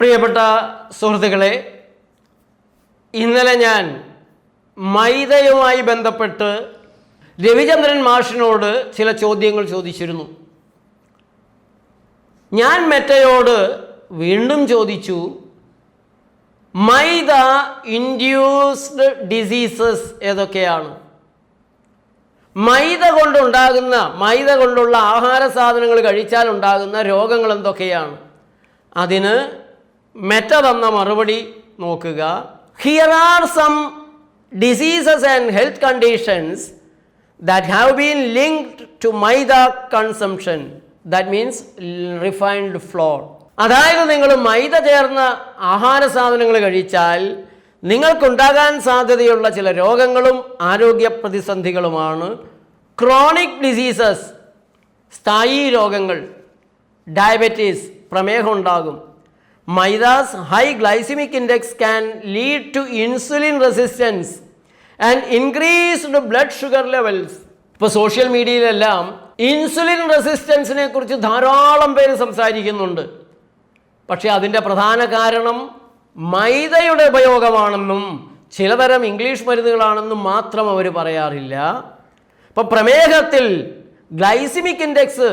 പ്രിയപ്പെട്ട സുഹൃത്തുക്കളെ ഇന്നലെ ഞാൻ മൈദയുമായി ബന്ധപ്പെട്ട് രവിചന്ദ്രൻ മാഷിനോട് ചില ചോദ്യങ്ങൾ ചോദിച്ചിരുന്നു. ഞാൻ മെറ്റയോട് വീണ്ടും ചോദിച്ചു മൈദ ഇൻഡ്യൂസ്ഡ് ഡിസീസസ് ഏതൊക്കെയാണ്? മൈദ കൊണ്ടുണ്ടാകുന്ന മൈദ കൊണ്ടുള്ള ആഹാര സാധനങ്ങൾ കഴിച്ചാൽ ഉണ്ടാകുന്ന രോഗങ്ങൾ എന്തൊക്കെയാണ്? അതിന് മെറ്റ തന്ന മറുപടി നോക്കുക. Here are some diseases and health conditions that have been linked to maida consumption that means refined flour അതായത് നിങ്ങൾ മൈദ ചേർന്ന ആഹാര സാധനങ്ങൾ കഴിച്ചാൽ നിങ്ങൾക്കുണ്ടാകാൻ സാധ്യതയുള്ള ചില രോഗങ്ങളും ആരോഗ്യ പ്രതിസന്ധികളുമാണ്. ക്രോണിക് ഡിസീസസ് സ്ഥായി രോഗങ്ങൾ ഡയബറ്റീസ് പ്രമേഹം maida's high glycemic index can lead to insulin resistance and increased blood sugar levels ഇപ്പോൾ സോഷ്യൽ മീഡിയയിലെല്ലാം ഇൻസുലിൻ റെസിസ്റ്റൻസിനെ കുറിച്ച് ധാരാളം പേര് സംസാരിക്കുന്നുണ്ട്. പക്ഷേ അതിന്റെ പ്രധാന കാരണം മൈദയുടെ ഉപയോഗമാണെന്നും ചിലതരം ഇംഗ്ലീഷ് മരുന്നുകളാണെന്നും മാത്രം അവർ പറയാറില്ല. ഇപ്പോൾ പ്രമേഹത്തിൽ ഗ്ലൈസിമിക് ഇൻഡെക്സ്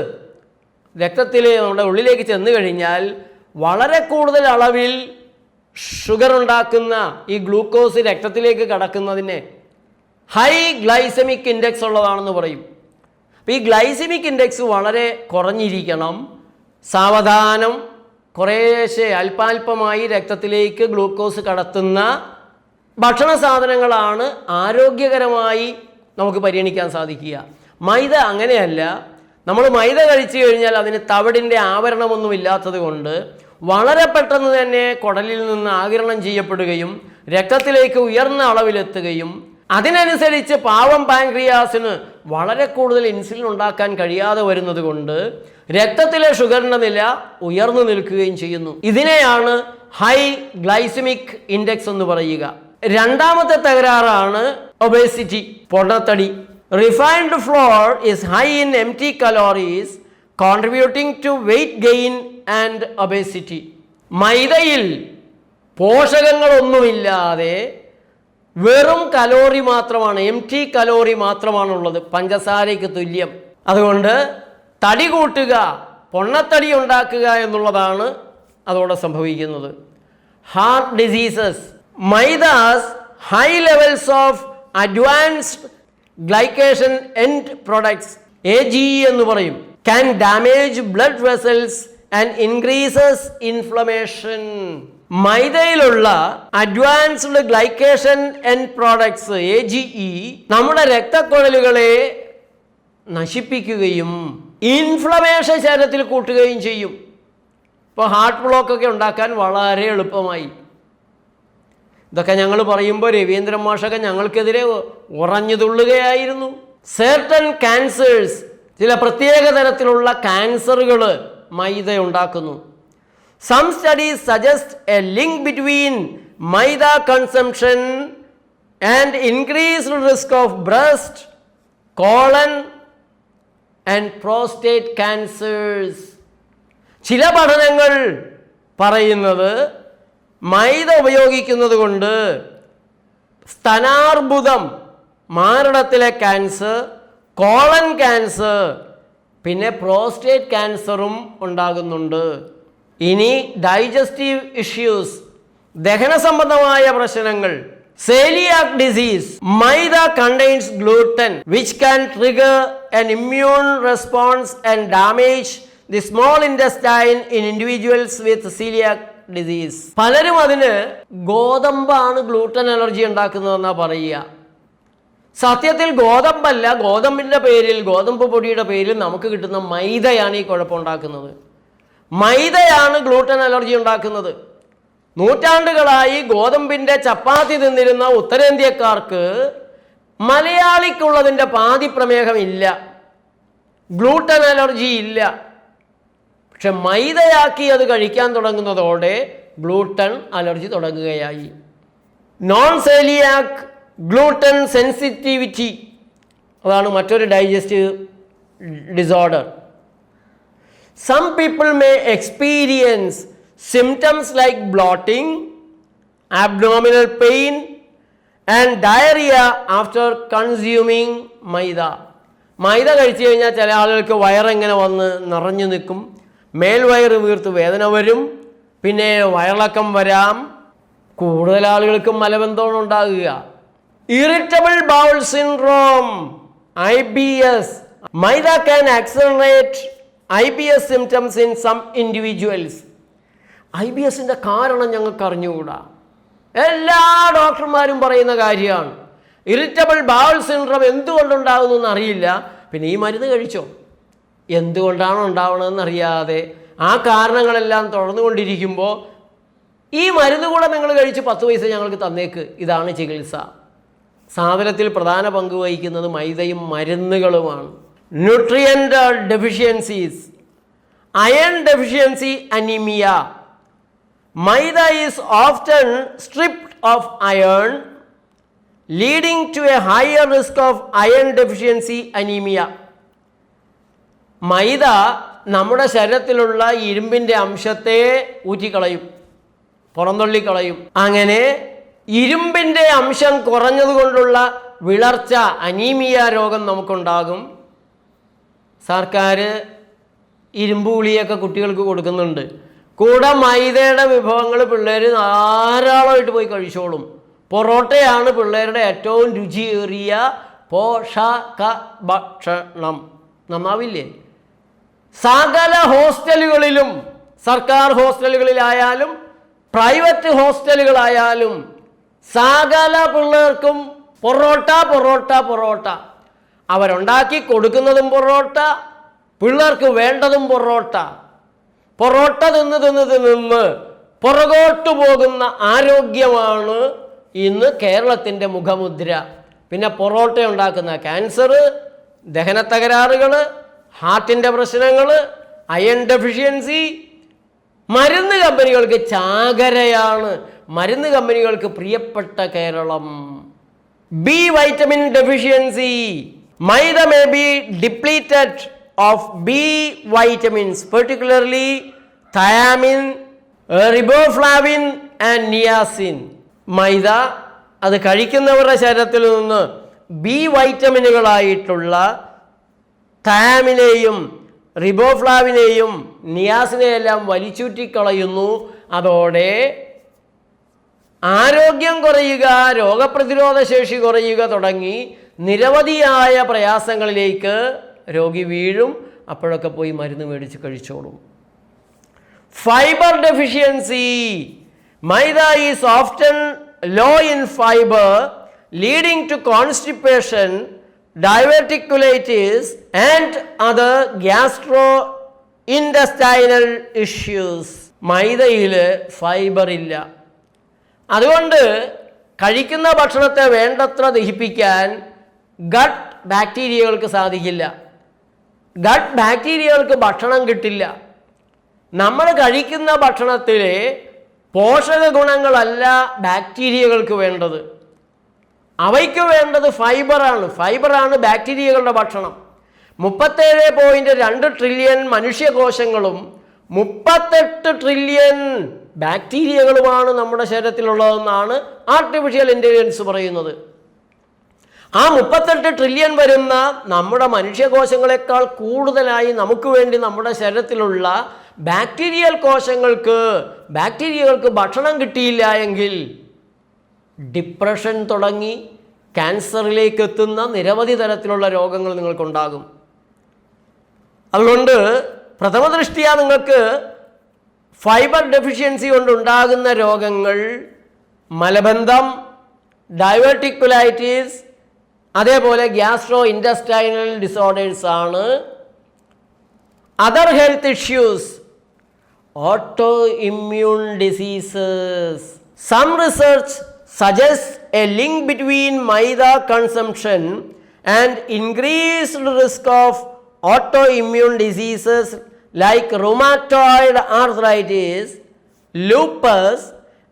രക്തത്തിലെ നമ്മുടെ ഉള്ളിലേക്ക് ചെന്നു കഴിഞ്ഞാൽ വളരെ കൂടുതൽ അളവിൽ ഷുഗർ ഉണ്ടാക്കുന്ന ഈ ഗ്ലൂക്കോസ് രക്തത്തിലേക്ക് കടക്കുന്നതിനെ ഹൈ ഗ്ലൈസമിക് ഇൻഡെക്സ് ഉള്ളതാണെന്ന് പറയും. അപ്പോൾ ഈ ഗ്ലൈസമിക് ഇൻഡെക്സ് വളരെ കുറഞ്ഞിരിക്കണം. സാവധാനം കുറേശ്ശെ അല്പാൽപമായി രക്തത്തിലേക്ക് ഗ്ലൂക്കോസ് കടത്തുന്ന ഭക്ഷണ സാധനങ്ങളാണ് ആരോഗ്യകരമായി നമുക്ക് പരിഗണിക്കാൻ സാധിക്കുക. മൈദ അങ്ങനെയല്ല. നമ്മൾ മൈദ കഴിച്ചു കഴിഞ്ഞാൽ അതിന് തവിടിന്റെ ആവരണമൊന്നും ഇല്ലാത്തത് കൊണ്ട് വളരെ പെട്ടെന്ന് തന്നെ കുടലിൽ നിന്ന് ആകിരണം ചെയ്യപ്പെടുകയും രക്തത്തിലേക്ക് ഉയർന്ന അളവിലെത്തുകയും അതിനനുസരിച്ച് പാവം പാൻക്രിയാസിന് വളരെ കൂടുതൽ ഇൻസുലിൻ ഉണ്ടാക്കാൻ കഴിയാതെ വരുന്നത് കൊണ്ട് രക്തത്തിലെ ഷുഗറിന്റെ നില ഉയർന്നു നിൽക്കുകയും ചെയ്യുന്നു. ഇതിനെയാണ് ഹൈ ഗ്ലൈസമിക് ഇൻഡെക്സ് എന്ന് പറയുക. രണ്ടാമത്തെ തകരാറാണ് ഒബേസിറ്റി പൊണ്ണത്തടി. Refined flour is high in empty calories contributing to weight gain and obesity മൈദയിൽ പോഷകങ്ങളൊന്നുമില്ലാതെ വെറും കലോറി മാത്രമാണ് എം ടി കലോറി മാത്രമാണുള്ളത്. പഞ്ചസാരയ്ക്ക് തുല്യം. അതുകൊണ്ട് തടി കൂട്ടുക പൊണ്ണത്തടി ഉണ്ടാക്കുക എന്നുള്ളതാണ് അതോടെ സംഭവിക്കുന്നത്. Heart diseases maida's high levels of advanced glycation end products A G എന്ന് പറയും. Can damage blood vessels and increases inflammation മൈദയിലുള്ള advanced glycation end products A G E നമ്മുടെ രക്തക്കുഴലുകളെ നശിപ്പിക്കുകയും ഇൻഫ്ലമേഷൻ ശരീരത്തിൽ കൂട്ടുകയും ചെയ്യും. ഇപ്പോൾ ഹാർട്ട് ബ്ലോക്ക് ഒക്കെ ഉണ്ടാക്കാൻ വളരെ എളുപ്പമായി. ഇതൊക്കെ ഞങ്ങൾ പറയുമ്പോൾ രവീന്ദ്രൻ മാഷൊക്കെ ഞങ്ങൾക്കെതിരെ ഉറഞ്ഞു തുള്ളുകയായിരുന്നു. സേർട്ടൻ ക്യാൻസേഴ്സ് ചില പ്രത്യേക തരത്തിലുള്ള ക്യാൻസറുകൾ മൈദ ഉണ്ടാക്കുന്നു some studies suggest a link between maida consumption and increased risk of breast colon and prostate cancers ചില പഠനങ്ങൾ പറയുന്നത് മൈദ ഉപയോഗിക്കുന്നത് കൊണ്ട് സ്തനാർബുദം മാരടത്തിലെ ക്യാൻസർ കോളൻ ക്യാൻസർ പിന്നെ പ്രോസ്റ്റേറ്റ് ക്യാൻസറും ഉണ്ടാകുന്നുണ്ട്. ഇനി ഡൈജസ്റ്റീവ് ഇഷ്യൂസ് ദഹന സംബന്ധമായ പ്രശ്നങ്ങൾ celiac disease maida contains gluten which can trigger an immune response and damage the small intestine in individuals with celiac disease. പലരും അതിന് ഗോതമ്പാണ് ഗ്ലൂട്ടൻ അലർജി ഉണ്ടാക്കുന്നതെന്നാ പറയുക. സത്യത്തിൽ ഗോതമ്പല്ല ഗോതമ്പിന്റെ പേരിൽ ഗോതമ്പ് പൊടിയുടെ പേരിൽ നമുക്ക് കിട്ടുന്ന മൈദയാണ് ഈ കുഴപ്പമുണ്ടാക്കുന്നത് മൈദയാണ് ഗ്ലൂട്ടൻ അലർജി ഉണ്ടാക്കുന്നത്. നൂറ്റാണ്ടുകളായി ഗോതമ്പിന്റെ ചപ്പാത്തി തിന്നിരുന്ന ഉത്തരേന്ത്യക്കാർക്ക് മലയാളിക്കുള്ളതിന്റെ പാതി പ്രമേഹമില്ല ഗ്ലൂട്ടൻ അലർജി ഇല്ല. പക്ഷെ മൈദയാക്കി അത് കഴിക്കാൻ തുടങ്ങുന്നതോടെ ഗ്ലൂട്ടൻ അലർജി തുടങ്ങുകയായി. നോൺ സെലിയാക് ഗ്ലൂട്ടൻ സെൻസിറ്റിവിറ്റി അതാണ് മറ്റൊരു digestive disorder some people may experience symptoms like bloating abdominal pain, and diarrhoea after consuming maida. Maida കഴിച്ചു കഴിഞ്ഞാൽ ചില ആളുകൾക്ക് വയറെങ്ങനെ വന്ന് നിറഞ്ഞു നിൽക്കും. മേൽവയറ് വീർത്ത് വേദന വരും. പിന്നെ വയറിളക്കം വരാം. കൂടുതൽ ആളുകൾക്ക് മലബന്ധമാണ് ഉണ്ടാകുക. Irritable bowel syndrome I B S maida can accelerate I B S symptoms in some individuals I B എസിന്റെ കാരണം ഞങ്ങൾക്ക് അറിഞ്ഞുകൂടാ. എല്ലാ ഡോക്ടർമാരും പറയുന്ന കാര്യമാണ്. ഇറിറ്റബിൾ ബൗൾ സിൻഡ്രോം എന്തുകൊണ്ടുണ്ടാകുന്നു അറിയില്ല പിന്നെ ഈ മരുന്ന് കഴിച്ചോ? എന്തുകൊണ്ടാണ് ഉണ്ടാവണമെന്ന് അറിയാതെ ആ കാരണങ്ങളെല്ലാം തുടർന്നുകൊണ്ടിരിക്കുമ്പോൾ ഈ മരുന്ന് കൂടെ നിങ്ങൾ കഴിച്ച് പത്ത് പൈസ ഞങ്ങൾക്ക് തന്നേക്ക്. ഇതാണ് ചികിത്സ. സാധനത്തിൽ പ്രധാന പങ്ക് വഹിക്കുന്നത് മൈദയും മരുന്നുകളുമാണ്. Nutrient deficiencies iron deficiency anaemia maida is often stripped of iron leading to a higher risk of iron deficiency anaemia maida നമ്മുടെ ശരീരത്തിലുള്ള ഇരുമ്പിന്റെ അംശത്തെ ഊറ്റിക്കളയും പുറന്തള്ളിക്കളയും. അങ്ങനെ ഇരുമ്പിന്റെ അംശം കുറഞ്ഞതുകൊണ്ടുള്ള വിളർച്ച അനീമിയ രോഗം നമുക്കുണ്ടാകും. സർക്കാർ ഇരുമ്പ് ഗുളിയൊക്കെ കുട്ടികൾക്ക് കൊടുക്കുന്നുണ്ട്. കൂടെ മൈദയുടെ വിഭവങ്ങൾ പിള്ളേർ ധാരാളമായിട്ട് പോയി കഴിച്ചോളും. പൊറോട്ടയാണ് പിള്ളേരുടെ ഏറ്റവും രുചിയേറിയ പോഷക ഭക്ഷണം നന്നാവില്ലേ? സകല ഹോസ്റ്റലുകളിലും സർക്കാർ ഹോസ്റ്റലുകളിലായാലും പ്രൈവറ്റ് ഹോസ്റ്റലുകളായാലും സകല പിള്ളേർക്കും പൊറോട്ട പൊറോട്ട പൊറോട്ട. അവരുണ്ടാക്കി കൊടുക്കുന്നതും പൊറോട്ട പിള്ളേർക്ക് വേണ്ടതും പൊറോട്ട. പൊറോട്ട തിന്ന് തിന്ന് തിന്ന് പുറകോട്ട് പോകുന്ന ആരോഗ്യമാണ് ഇന്ന് കേരളത്തിന്റെ മുഖമുദ്ര. പിന്നെ പൊറോട്ട ഉണ്ടാക്കുന്ന ക്യാൻസർ ദഹന തകരാറുകൾ ഹാർട്ടിന്റെ പ്രശ്നങ്ങൾ അയൺ ഡെഫിഷ്യൻസി മരുന്ന് കമ്പനികൾക്ക് ചാകരയാണ്. മരുന്ന് കമ്പനികൾക്ക് പ്രിയപ്പെട്ട Kerala. B vitamin deficiency maida may be depleted of B vitamins particularly thiamine riboflavin and niacin maida അത് കഴിക്കുന്നവരുടെ ശരീരത്തിൽ നിന്ന് ബി വൈറ്റമിനുകളായിട്ടുള്ള തയാമിനെയും റിബോഫ്ലാവിനെയും നിയാസിനെയെല്ലാം വലിച്ചൂറ്റിക്കളയുന്നു. അതോടെ ആരോഗ്യം കുറയുക രോഗപ്രതിരോധ ശേഷി കുറയുക തുടങ്ങി നിരവധിയായ പ്രയാസങ്ങളിലേക്ക് രോഗി വീഴും. അപ്പോഴൊക്കെ പോയി മരുന്ന് മേടിച്ച് കഴിച്ചോളും. Fibre deficiency maida is often low in fibre leading to constipation diverticulitis and other gastrointestinal issues മൈദയിൽ fibre ഇല്ല. അതുകൊണ്ട് കഴിക്കുന്ന ഭക്ഷണത്തെ വേണ്ടത്ര ദഹിപ്പിക്കാൻ ഗട്ട് ബാക്ടീരിയകൾക്ക് സാധിക്കില്ല. ഗട്ട് ബാക്ടീരിയകൾക്ക് ഭക്ഷണം കിട്ടില്ല. നമ്മൾ കഴിക്കുന്ന ഭക്ഷണത്തിലെ പോഷക ഗുണങ്ങളല്ല ബാക്ടീരിയകൾക്ക് വേണ്ടത്. അവയ്ക്ക് വേണ്ടത് ഫൈബറാണ് ഫൈബറാണ് ബാക്ടീരിയകളുടെ ഭക്ഷണം. മുപ്പത്തേഴ് പോയിന്റ് രണ്ട് ട്രില്യൺ മനുഷ്യകോശങ്ങളും മുപ്പത്തെട്ട് ട്രില്യൺ ബാക്ടീരിയകളുമാണ് നമ്മുടെ ശരീരത്തിലുള്ളതെന്നാണ് ആർട്ടിഫിഷ്യൽ ഇന്റലിജൻസ് പറയുന്നത്. ആ മുപ്പത്തെട്ട് ട്രില്യൺ വരുന്ന നമ്മുടെ മനുഷ്യകോശങ്ങളെക്കാൾ കൂടുതലായി നമുക്ക് വേണ്ടി നമ്മുടെ ശരീരത്തിലുള്ള ബാക്ടീരിയൽ കോശങ്ങൾക്ക് ബാക്ടീരിയകൾക്ക് ഭക്ഷണം കിട്ടിയില്ല എങ്കിൽ ഡിപ്രഷൻ തുടങ്ങി ക്യാൻസറിലേക്ക് എത്തുന്ന നിരവധി തരത്തിലുള്ള രോഗങ്ങൾ നിങ്ങൾക്കുണ്ടാകും. അതുകൊണ്ട് പ്രഥമ ദൃഷ്ടിയ നിങ്ങൾക്ക് ഫൈബർ ഡെഫിഷ്യൻസി കൊണ്ടുണ്ടാകുന്ന രോഗങ്ങൾ മലബന്ധം ഡയവേർട്ടിക്കുലൈറ്റിസ് അതേപോലെ ഗ്യാസ്ട്രോ ഇൻഡസ്റ്റൈനൽ ഡിസോർഡേഴ്സ് ആണ് other health issues auto autoimmune diseases. Some research suggests a link between maida consumption and increased risk of autoimmune diseases like rheumatoid arthritis, lupus,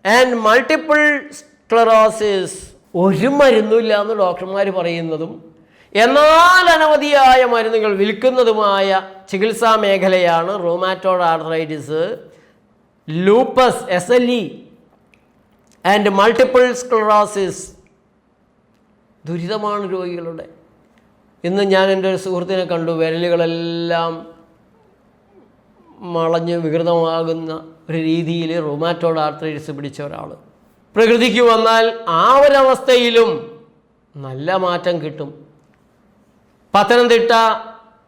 and multiple sclerosis. ഒരു മരുന്നുമില്ല എന്ന് ഡോക്ടർമാർ പറയുന്നതും എന്നാൽ അനവധിയായ മരുന്നുകൾ വിൽക്കുന്നതുമായ ചികിത്സാ മേഖലയാണ് rheumatoid arthritis lupus S L E and multiple sclerosis ദുരിതമാണ് രോഗികളുടെ ഇന്ന് ഞാൻ എന്റെ ഒരു സുഹൃത്തിനെ കണ്ടു വിരലുകളെല്ലാം വളഞ്ഞ് വികൃതമാകുന്ന ഒരു രീതിയിൽ റൊമാറ്റോഡ് ആർത്രൈറ്റിസ് പിടിച്ച ഒരാൾ. പ്രകൃതിക്ക് വന്നാൽ ആ ഒരവസ്ഥയിലും നല്ല മാറ്റം കിട്ടും. പത്തനംതിട്ട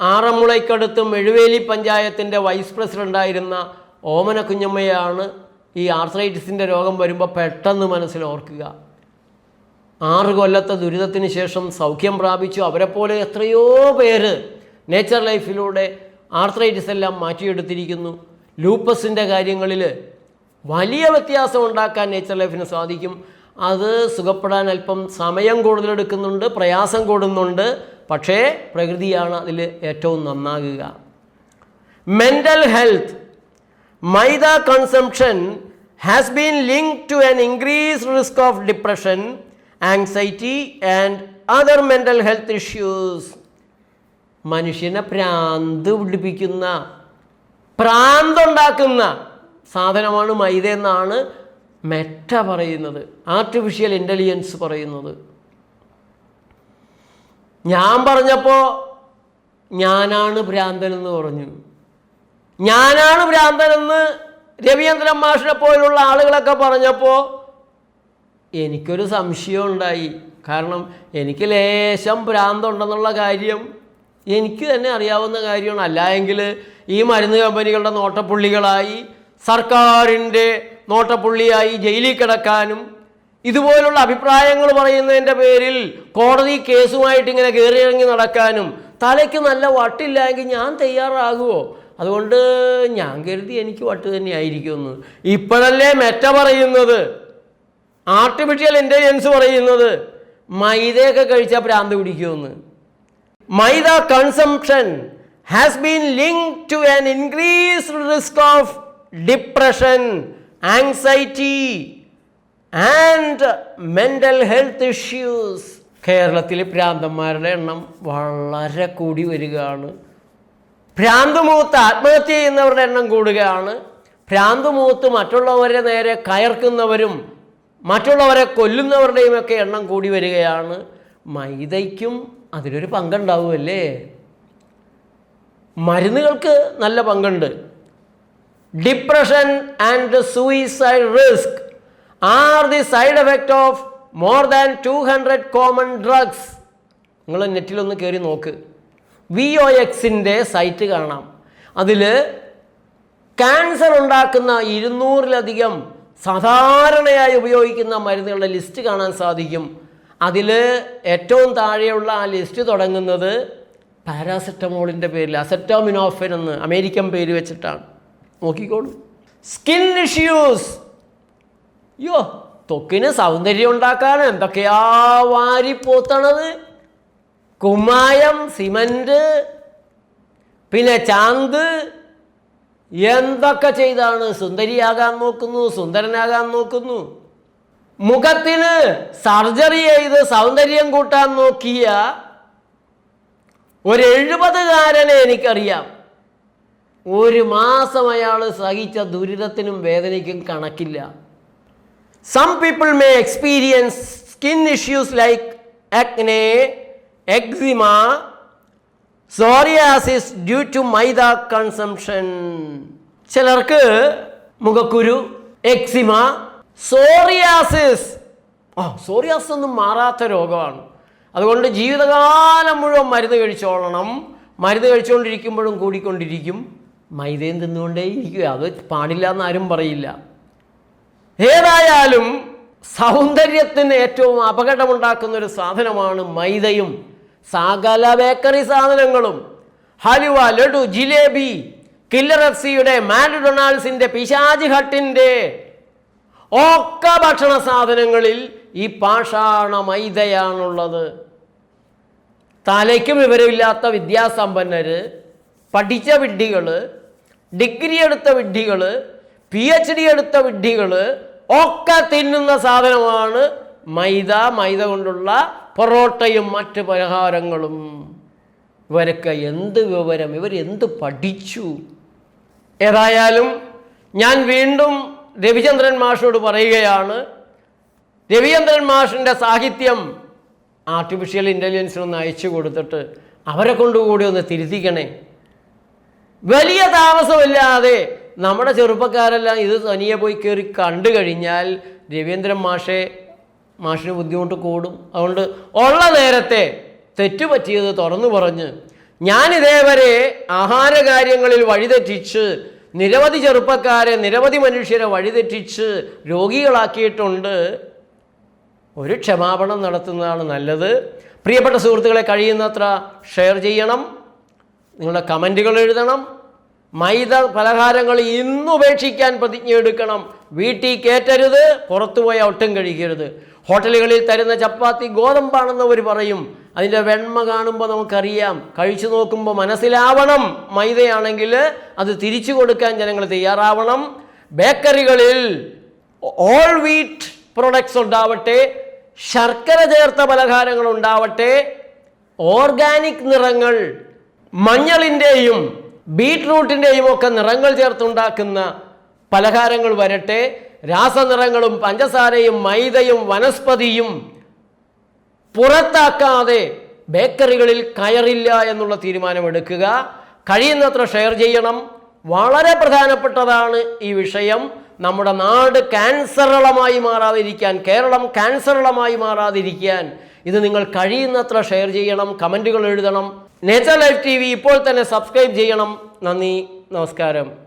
ആറന്മുളയ്ക്കടുത്ത് മെഴുവേലി പഞ്ചായത്തിന്റെ വൈസ് പ്രസിഡന്റായിരുന്ന ഓമന കുഞ്ഞമ്മയാണ് ഈ ആർത്രൈറ്റിസിന്റെ രോഗം വരുമ്പോൾ പെട്ടെന്ന് മനസ്സിൽ ഓർക്കുക. ആറ് കൊല്ലത്തെ ദുരിതത്തിന് ശേഷം സൗഖ്യം പ്രാപിച്ചു. അവരെപ്പോലെ എത്രയോ പേര് നേച്ചർ ലൈഫിലൂടെ ആർത്രൈറ്റിസ് എല്ലാം മാറ്റിയെടുത്തിരിക്കുന്നു. ലൂപ്പസിന്റെ കാര്യങ്ങളിൽ വലിയ വ്യത്യാസം ഉണ്ടാക്കാൻ നേച്ചർ ലൈഫിന് സാധിക്കും. അത് സുഖപ്പെടാൻ അല്പം സമയം കൂടുതലെടുക്കുന്നുണ്ട് പ്രയാസം കൂടുന്നുണ്ട്. പക്ഷേ പ്രകൃതിയാണ് അതിൽ ഏറ്റവും നന്നാകുക. Mental health maida consumption has been link to an increase risk of depression anxiety and other mental health issues മനുഷ്യനെ പ്രാന്ത് പിടിപ്പിക്കുന്ന ഭ്രാന്തുണ്ടാക്കുന്ന സാധനമാണ് മൈദ എന്നാണ് മെറ്റ പറയുന്നത് ആർട്ടിഫിഷ്യൽ ഇന്റലിജൻസ് പറയുന്നത്. ഞാൻ പറഞ്ഞപ്പോൾ ഞാനാണ് ഭ്രാന്തനെന്ന് പറഞ്ഞു. ഞാനാണ് ഭ്രാന്തനെന്ന് രവീന്ദ്രൻ മാഷിനെ പോലുള്ള ആളുകളൊക്കെ പറഞ്ഞപ്പോൾ എനിക്കൊരു സംശയം ഉണ്ടായി കാരണം എനിക്ക് ലേശം ഭ്രാന്തുണ്ടെന്നുള്ള കാര്യം എനിക്ക് തന്നെ അറിയാവുന്ന കാര്യമാണ്. അല്ല എങ്കിൽ ഈ മരുന്ന് കമ്പനികളുടെ നോട്ടപ്പുള്ളികളായി സർക്കാരിന്റെ നോട്ടപ്പുള്ളിയായി ജയിലിൽ കിടക്കാനും ഇതുപോലുള്ള അഭിപ്രായങ്ങൾ പറയുന്നതിന്റെ പേരിൽ കോടതി കേസുമായിട്ട് ഇങ്ങനെ കയറിയിറങ്ങി നടക്കാനും തലയ്ക്ക് നല്ല വട്ടില്ലെങ്കിൽ ഞാൻ തയ്യാറാകുമോ? അതുകൊണ്ട് ഞാൻ കരുതി എനിക്ക് വട്ട് തന്നെയായിരിക്കുമെന്ന്. ഇപ്പോഴല്ലേ മെറ്റ പറയുന്നത്. ആർട്ടിഫിഷ്യൽ ഇന്റലിജൻസ് പറയുന്നത്. മൈദയൊക്കെ കഴിച്ചാൽ ഭ്രാന്ത് പിടിക്കുമെന്ന്. Maida consumption has been link to an increased risk of depression anxiety and mental health issues കേരളത്തിൽ ഭ്രാന്തന്മാരുടെ എണ്ണം വളരെ കൂടി വരികയാണ്. ഭ്രാന്തുമൂത്ത് ആത്മഹത്യ ചെയ്യുന്നവരുടെ എണ്ണം കൂടുകയാണ്. ഭ്രാന്തുമൂത്ത് മറ്റുള്ളവരെ നേരെ കയർക്കുന്നവരും മറ്റുള്ളവരെ കൊല്ലുന്നവരുടെയും ഒക്കെ എണ്ണം കൂടി വരികയാണ്. മൈദയ്ക്കും അതിലൊരു പങ്കുണ്ടാവുമല്ലേ? മരുന്നുകൾക്ക് നല്ല പങ്കുണ്ട്. Depression and suicide risk are the side effect of more than two hundred common drugs നിങ്ങൾ നെറ്റിലൊന്ന് കയറി നോക്ക്. വി ഒ എക്സിന്റെ സൈറ്റ് കാണാം. അതിൽ ക്യാൻസർ ഉണ്ടാക്കുന്ന ഇരുന്നൂറിലധികം സാധാരണയായി ഉപയോഗിക്കുന്ന മരുന്നുകളുടെ ലിസ്റ്റ് കാണാൻ സാധിക്കും. അതിൽ ഏറ്റവും താഴെയുള്ള ആ ലിസ്റ്റ് തുടങ്ങുന്നത് പാരാസെറ്റമോളിന്റെ പേരിൽ അസെറ്റോമിനോഫൻ എന്ന് അമേരിക്കൻ പേര് വെച്ചിട്ടാണ്. നോക്കിക്കോളൂ. Skin issues. യോ ത്വക്കിന് സൗന്ദര്യം ഉണ്ടാക്കാൻ എന്തൊക്കെയാ വാരിപ്പോത്തണത്? കുമ്മായം സിമന്റ് പിന്നെ ചാന്ത്. എന്തൊക്കെ ചെയ്താണ്? സുന്ദരിയാകാൻ നോക്കുന്നു സുന്ദരനാകാൻ നോക്കുന്നു. മുഖത്തിന് സർജറി ചെയ്ത് സൗന്ദര്യം കൂട്ടാൻ നോക്കിയ ഒരു എഴുപതുകാരനെ എനിക്കറിയാം. ഒരു മാസം അയാൾ സഹിച്ച ദുരിതത്തിനും വേദനയ്ക്കും കണക്കില്ല. Some people may experience skin issues like acne, eczema psoriasis due to maida consumption ചിലർക്ക് മുഖക്കുരു എക്സിമ സോറിയാസിസ്. ആ സോറിയാസിസ് ഒന്നും മാറാത്ത രോഗമാണ്. അതുകൊണ്ട് ജീവിതകാലം മുഴുവൻ മരുന്ന് കഴിച്ചോളണം. മരുന്ന് കഴിച്ചുകൊണ്ടിരിക്കുമ്പോഴും കൂടിക്കൊണ്ടിരിക്കും. മൈദയും തിന്നുകൊണ്ടേ ഇരിക്കുക അത് പാടില്ല എന്ന് ആരും പറയില്ല. ഏതായാലും സൗന്ദര്യത്തിന് ഏറ്റവും അപകടമുണ്ടാക്കുന്ന ഒരു സാധനമാണ് മൈദയും. സകല ബേക്കറി സാധനങ്ങളും. ഹലുവ ലഡു ജിലേബി കില്ലർ എഫ് സിയുടെ മാക്ഡൊണാൾഡ്സിന്റെ പിശാജി ഹട്ടിന്റെ ഒക്കെ ഭക്ഷണ സാധനങ്ങളിൽ ഈ പാഷാണ മൈദയാണുള്ളത് തലയ്ക്കും വിവരമില്ലാത്ത വിദ്യാസമ്പന്നര് പഠിച്ച വിഡ്ഢികൾ ഡിഗ്രി എടുത്ത വിഡ്ഢികൾ പി എച്ച് ഡി എടുത്ത വിഡ്ഢികൾ ഒക്കെ തിന്നുന്ന സാധനമാണ് മൈദ. മൈദ കൊണ്ടുള്ള പൊറോട്ടയും മറ്റ് പലഹാരങ്ങളും. ഇവരൊക്കെ എന്ത് വിവരം? ഇവർ എന്ത് പഠിച്ചു? ഏതായാലും ഞാൻ വീണ്ടും രവിചന്ദ്രൻ മാഷോട് പറയുകയാണ് രവിചന്ദ്രൻ മാഷിന്റെ സാഹിത്യം ആർട്ടിഫിഷ്യൽ ഇന്റലിജൻസിനൊന്ന് അയച്ചു കൊടുത്തിട്ട് അവരെ കൊണ്ടുകൂടി ഒന്ന് തിരുത്തിക്കണേ. വലിയ താമസമില്ലാതെ നമ്മുടെ ചെറുപ്പക്കാരെല്ലാം ഇത് തനിയെ പോയി കയറി കണ്ടു കഴിഞ്ഞാൽ രവീന്ദ്രൻ മാഷെ മാഷിന് ബുദ്ധിമുട്ട് കൂടും. അതുകൊണ്ട് ഉള്ള നേരത്തെ തെറ്റുപറ്റിയത് തുറന്നു പറഞ്ഞ് ഞാൻ ആഹാരകാര്യങ്ങളിൽ വഴിതെറ്റിച്ച് നിരവധി ചെറുപ്പക്കാരെ നിരവധി മനുഷ്യരെ വഴിതെറ്റിച്ച് രോഗികളാക്കിയിട്ടുണ്ട്. ഒരു ക്ഷമാപണം നടത്തുന്നതാണ് നല്ലത്. പ്രിയപ്പെട്ട സുഹൃത്തുക്കളെ കഴിയുന്നത്ര ഷെയർ ചെയ്യണം. നിങ്ങളുടെ കമന്റുകൾ എഴുതണം. മൈദ പലഹാരങ്ങൾ ഇന്ന് ഉപേക്ഷിക്കാൻ പ്രതിജ്ഞ എടുക്കണം വീട്ടിൽ കയറ്റരുത് പുറത്തുപോയാൽ ഒട്ടും കഴിക്കരുത്. ഹോട്ടലുകളിൽ തരുന്ന ചപ്പാത്തി ഗോതമ്പാണെന്നവർ പറയും. അതിന്റെ വെണ്മ കാണുമ്പോൾ നമുക്കറിയാം. കഴിച്ചു നോക്കുമ്പോൾ മനസ്സിലാവണം. മൈദയാണെങ്കിൽ അത് തിരിച്ചു കൊടുക്കാൻ ജനങ്ങൾ തയ്യാറാവണം. ബേക്കറികളിൽ ഓൾ വീറ്റ് പ്രൊഡക്ട്സ് ഉണ്ടാവട്ടെ. ശർക്കര ചേർത്ത പലഹാരങ്ങൾ ഉണ്ടാവട്ടെ. ഓർഗാനിക് നിറങ്ങൾ മഞ്ഞളിന്റെയും ബീറ്റ്റൂട്ടിന്റെയും ഒക്കെ നിറങ്ങൾ ചേർത്തുണ്ടാക്കുന്ന പലഹാരങ്ങൾ വരട്ടെ. രാസനിറങ്ങളും പഞ്ചസാരയും മൈദയും വനസ്പതിയും പുറത്താക്കാതെ ബേക്കറികളിൽ കയറില്ല എന്നുള്ള തീരുമാനമെടുക്കുക. കഴിയുന്നത്ര ഷെയർ ചെയ്യണം. വളരെ പ്രധാനപ്പെട്ടതാണ് ഈ വിഷയം. നമ്മുടെ നാട് ക്യാൻസറളമായി മാറാതിരിക്കാൻ കേരളം ക്യാൻസറളമായി മാറാതിരിക്കാൻ ഇത് നിങ്ങൾ കഴിയുന്നത്ര ഷെയർ ചെയ്യണം കമന്റുകൾ എഴുതണം. നേച്ചർ ലൈഫ് ടി ഇപ്പോൾ തന്നെ സബ്സ്ക്രൈബ് ചെയ്യണം. നന്ദി നമസ്കാരം.